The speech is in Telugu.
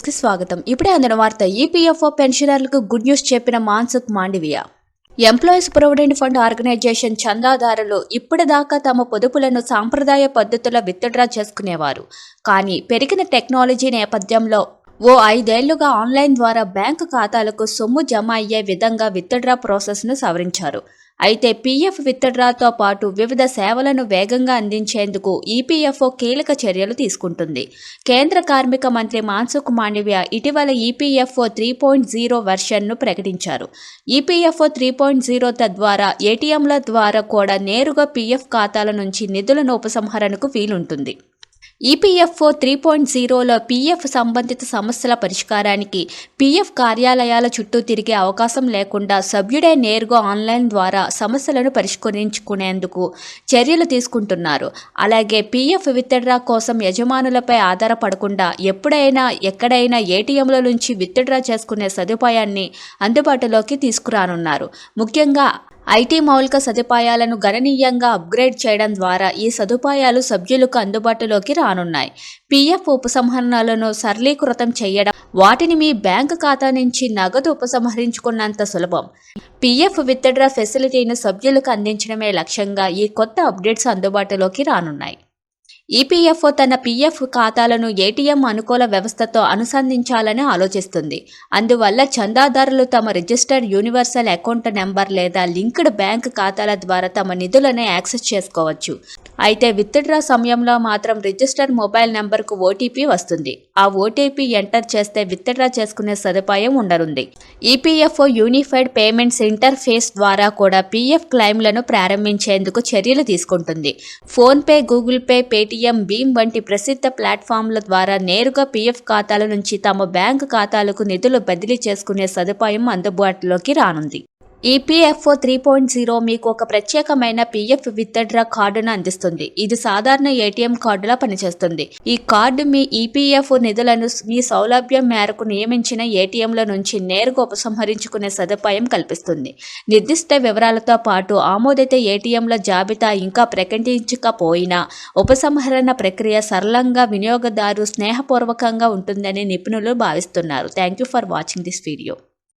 న్యూస్కి స్వాగతం. ఇప్పుడే అందిన వార్త ఈపీఎఫ్ఓ పెన్షనర్లకు గుడ్ న్యూస్ చెప్పిన Mansukh Mandaviya. Employees provident fund organisation చందాదారులు ఇప్పటిదాకా తమ పొదుపులను సాంప్రదాయ పద్ధతుల విత్డ్రా చేసుకునేవారు. కానీ పెరిగిన టెక్నాలజీ నేపథ్యంలో ఓ ఐదేళ్ళుగా ఆన్లైన్ ద్వారా బ్యాంకు ఖాతాలకు సొమ్ము జమ అయ్యే విధంగా విత్డ్రా ప్రాసెస్ను సవరించారు. అయితే పీఎఫ్ విత్డ్రాతో పాటు వివిధ సేవలను వేగంగా అందించేందుకు ఈపీఎఫ్ఓ కీలక చర్యలు తీసుకుంటుంది. కేంద్ర కార్మిక మంత్రి మాన్సుఖ్ మాండవ్య ఇటీవల ఈపీఎఫ్ఓ త్రీ పాయింట్ జీరో వెర్షన్ను ప్రకటించారు. ఈపీఎఫ్ఓ త్రీ పాయింట్ జీరో తద్వారా ఏటీఎంల ద్వారా కూడా నేరుగా పీఎఫ్ ఖాతాల నుంచి నిధులను ఉపసంహరణకు వీలుంటుంది. ఈపీఎఫ్ఓ త్రీ పాయింట్ జీరోలో పీఎఫ్ సంబంధిత సమస్యల పరిష్కారానికి పీఎఫ్ కార్యాలయాల చుట్టూ తిరిగే అవకాశం లేకుండా సభ్యుడే నేరుగా ఆన్లైన్ ద్వారా సమస్యలను పరిష్కరించుకునేందుకు చర్యలు తీసుకుంటున్నారు. అలాగే పీఎఫ్ విత్డ్రా కోసం యజమానులపై ఆధారపడకుండా ఎప్పుడైనా ఎక్కడైనా ఏటీఎంల నుంచి విత్డ్రా చేసుకునే సదుపాయాన్ని అందుబాటులోకి తీసుకురానున్నారు. ముఖ్యంగా ఐటీ మౌలిక సదుపాయాలను గణనీయంగా అప్గ్రేడ్ చేయడం ద్వారా ఈ సదుపాయాలు సభ్యులకు అందుబాటులోకి రానున్నాయి. పీఎఫ్ ఉపసంహరణలను సరళీకృతం చేయడం వాటిని మీ బ్యాంకు ఖాతా నుంచి నగదు ఉపసంహరించుకున్నంత సులభం. పీఎఫ్ విత్డ్రా ఫెసిలిటీని సభ్యులకు అందించడమే లక్ష్యంగా ఈ కొత్త అప్డేట్స్ అందుబాటులోకి రానున్నాయి. ఈపీఎఫ్ఓ తన పీఎఫ్ ఖాతాలను ఏటీఎం అనుకూల వ్యవస్థతో అనుసంధించాలని ఆలోచిస్తుంది. అందువల్ల చందాదారులు తమ రిజిస్టర్డ్ యూనివర్సల్ అకౌంట్ నెంబర్ లేదా లింక్డ్ బ్యాంక్ ఖాతాల ద్వారా తమ నిధులను యాక్సెస్ చేసుకోవచ్చు. అయితే విత్డ్రా సమయంలో మాత్రం రిజిస్టర్డ్ మొబైల్ నెంబర్కు ఓటీపీ వస్తుంది. ఆ ఓటీపీ ఎంటర్ చేస్తే విత్డ్రా చేసుకునే సదుపాయం ఉండనుంది. ఈపీఎఫ్ఓ యూనిఫైడ్ పేమెంట్స్ ఇంటర్ఫేస్ ద్వారా కూడా పీఎఫ్ క్లెయిమ్లను ప్రారంభించేందుకు చర్యలు తీసుకుంటుంది. PhonePe Google Pay Paytm Paytm Bhim వంటి ప్రసిద్ధ ప్లాట్ఫామ్ల ద్వారా నేరుగా పీఎఫ్ ఖాతాల నుంచి తమ బ్యాంకు ఖాతాలకు నిధులు బదిలీ చేసుకునే సదుపాయం అందుబాటులోకి రానుంది. ఈపీఎఫ్ఓ త్రీ పాయింట్ జీరో మీకు ఒక ప్రత్యేకమైన పీఎఫ్ విత్డ్రా కార్డును అందిస్తుంది. ఇది సాధారణ ఏటీఎం కార్డులా పనిచేస్తుంది. ఈ కార్డు మీ ఈపీఎఫ్ నిధులను మీ సౌలభ్యం మేరకు నియమించిన ఏటీఎంల నుంచి నేరుగా ఉపసంహరించుకునే సదుపాయం కల్పిస్తుంది. నిర్దిష్ట వివరాలతో పాటు ఆమోదిత ఏటీఎంల జాబితా ఇంకా ప్రకటించకపోయినా ఉపసంహరణ ప్రక్రియ సరళంగా వినియోగదారు స్నేహపూర్వకంగా ఉంటుందని నిపుణులు భావిస్తున్నారు. Thank you for watching this video